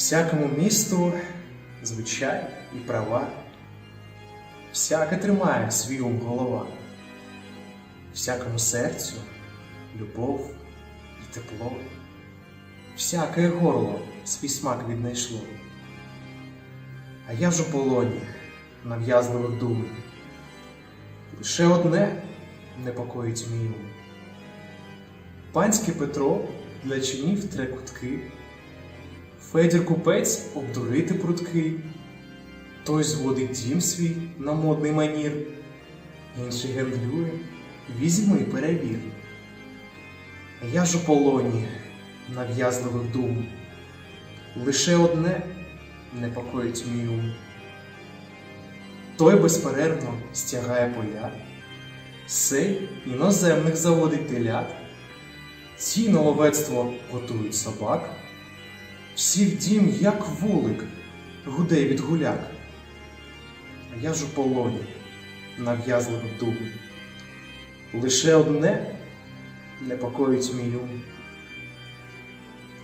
Всякому місту звичай і права, всяке тримає свій ум голова, всякому серцю любов і тепло, всяке горло свій смак віднайшло. А я у полоні нав'язливих дум. Лише одне непокоїть мій ум. Панський Петро для чинів тре кутки, Федір купець обдурити прудкий, той зводить дім свій на модний манір, інший гендлює, візьми перевір. Я ж у полоні нав'язливих дум, лише одне непокоїть мій ум. Той безперервно стягає поля, сей іноземних заводить телят, ці на ловецтво готують собак, всі в дім, як вулик, гуде від гуляк. А я ж у полоні нав'язливих дум. Лише одне непокоїть мій ум.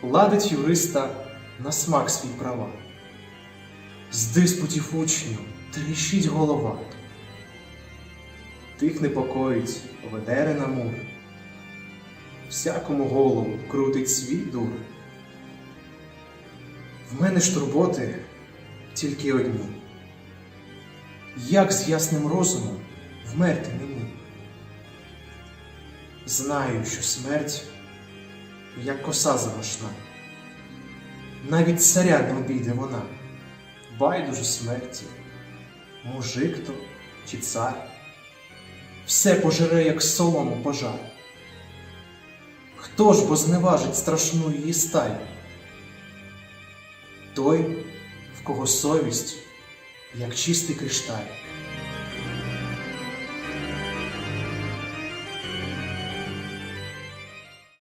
Ладить юриста на смак свій права. З диспутів учнів тріщить голова. Тих непокоїть ведере на мур. Всякому голову крутить свій дур. Мене ж турботи тільки одні. Як з ясним розумом вмерти мені? Знаю, що смерть як коса запашна. Навіть царя не обійде вона, байдуже смерті, мужик то чи цар, все пожере, як солому пожар. Хто ж бо зневажить страшну її сталь? Той, в кого совість, як чистий кришталь.